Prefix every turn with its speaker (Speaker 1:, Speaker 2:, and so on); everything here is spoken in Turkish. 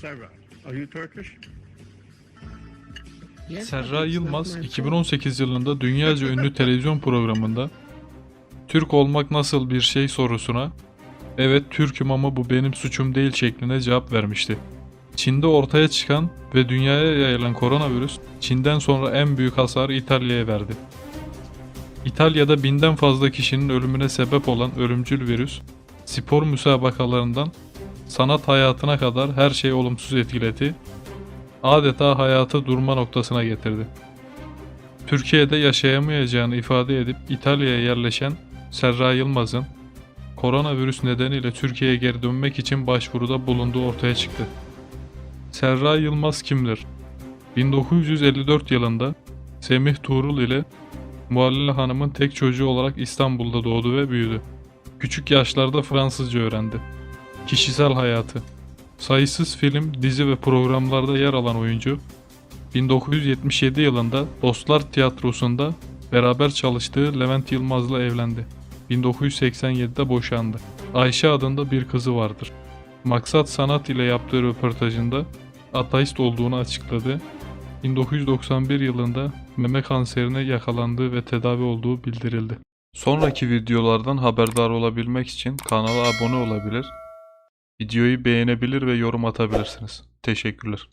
Speaker 1: Sarah, are you Turkish?
Speaker 2: Serra Yılmaz
Speaker 3: my fault.
Speaker 2: 2018 yılında dünyaca ünlü televizyon programında Türk olmak nasıl bir şey sorusuna evet Türk'üm ama bu benim suçum değil şeklinde cevap vermişti. Çin'de ortaya çıkan ve dünyaya yayılan koronavirüs Çin'den sonra en büyük hasarı İtalya'ya verdi. İtalya'da binden fazla kişinin ölümüne sebep olan ölümcül virüs spor müsabakalarından sanat hayatına kadar her şeyi olumsuz etkiledi adeta hayatı durma noktasına getirdi. Türkiye'de yaşayamayacağını ifade edip İtalya'ya yerleşen Serra Yılmaz'ın koronavirüs nedeniyle Türkiye'ye geri dönmek için başvuruda bulunduğu ortaya çıktı. Serra Yılmaz kimdir? 1954 yılında Semih Tuğrul ile Muallile Hanım'ın tek çocuğu olarak İstanbul'da doğdu ve büyüdü. Küçük yaşlarda Fransızca öğrendi. Kişisel hayatı Sayısız film, dizi ve programlarda yer alan oyuncu, 1977 yılında Dostlar Tiyatrosu'nda beraber çalıştığı Levent Yılmaz'la evlendi. 1987'de boşandı. Ayşe adında bir kızı vardır. Maksat Sanat ile yaptığı röportajında ateist olduğunu açıkladı. 1991 yılında meme kanserine yakalandığı ve tedavi olduğu bildirildi. Sonraki videolardan haberdar olabilmek için kanala abone olabilir, Videoyu beğenebilir ve yorum atabilirsiniz. Teşekkürler.